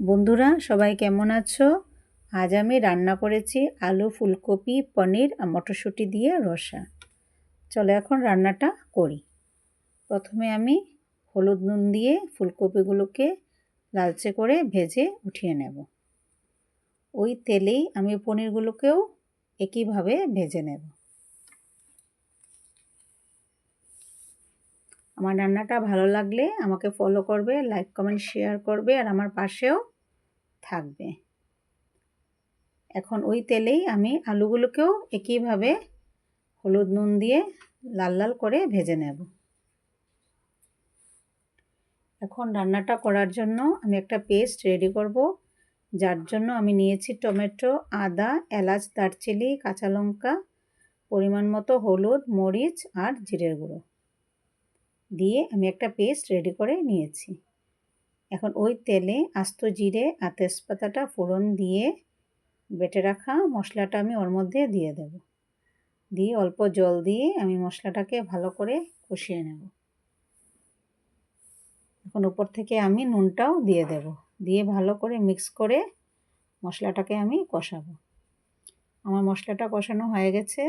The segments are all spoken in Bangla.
বন্ধুরা, সবাই কেমন আছো? আজ আমি রান্না করেছি আলু, ফুলকপি, পনির আর মটরশুঁটি দিয়ে রসা। চলো এখন রান্নাটা করি। প্রথমে আমি হলুদ নুন দিয়ে ফুলকপিগুলোকে লালচে করে ভেজে উঠিয়ে নেব। ওই তেলেই আমি পনিরগুলোকেও একইভাবে ভেজে নেব। আমার রান্নাটা ভালো লাগলে আমাকে ফলো করবে লাইক কমেন্ট শেয়ার করবে আর আমার পাশেও থাকবে। এখন ওই তেলেই আমি আলুগুলোকেও একইভাবে হলুদ নুন দিয়ে লাল লাল করে ভেজে নেব। এখন রান্নাটা করার জন্য আমি একটা পেস্ট রেডি করব, যার জন্য আমি নিয়েছি টমেটো, আদা, এলাচ, দারচিনি, কাঁচা লঙ্কা, পরিমাণ মতো হলুদ, মরিচ আর জিরের গুঁড়ো। দিয়ে আমি একটা পেস্ট রেডি করে নিয়েছি। এখন ওই তেলে আস্ত জিরে আর তেজপাতাটা ফোড়ন দিয়ে বেটে রাখা মশলাটা আমি ওর মধ্যে দিয়ে দেব। দিয়ে অল্প জল দিয়ে আমি মশলাটাকে ভালো করে কষিয়ে নেব। এখন উপর থেকে আমি নুনটাও দিয়ে দেব। দিয়ে ভালো করে মিক্স করে মশলাটাকে আমি কষাবো। আমার মশলাটা কষানো হয়ে গেছে।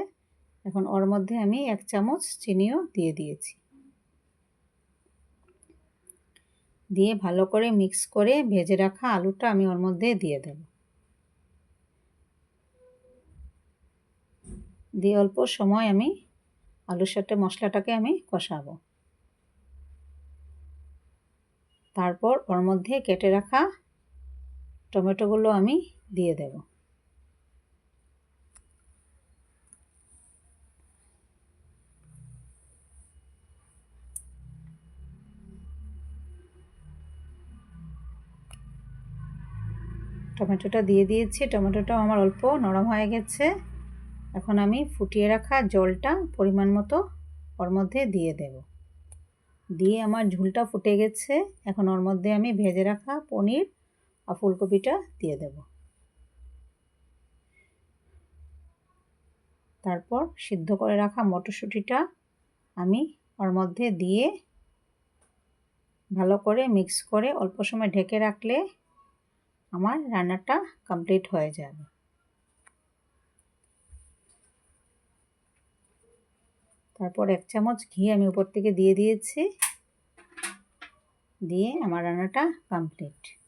এখন ওর মধ্যে আমি এক চামচ চিনিও দিয়ে দিয়েছি। দিয়ে ভালো করে মিক্স করে ভেজে রাখা আলুটা আমি ওর মধ্যে দিয়ে দেব। দিয়ে অল্প সময় আমি আলুর সাথে মশলাটাকে আমি কষাবো। তারপর ওর মধ্যে কেটে রাখা টমেটোগুলো আমি দিয়ে দেবো। টমেটোটা দিয়ে দিয়েছি। টমেটোটাও আমার অল্প নরম হয়ে গেছে। এখন আমি ফুটিয়ে রাখা জলটা পরিমাণ মতো ওর মধ্যে দিয়ে দেব। দিয়ে আমার ঝুলটা ফুটে গেছে। এখন ওর মধ্যে আমি ভেজে রাখা পনির আর ফুলকপিটা দিয়ে দেব। তারপর সিদ্ধ করে রাখা মটরশুঁটিটা আমি ওর মধ্যে দিয়ে ভালো করে মিক্স করে অল্প সময় ঢেকে রাখলে আমার রান্নাটা কমপ্লিট হয়ে যাবে। তারপর এক চামচ ঘি আমি উপর থেকে দিয়ে দিয়েছি। দিয়ে আমার রান্নাটা কমপ্লিট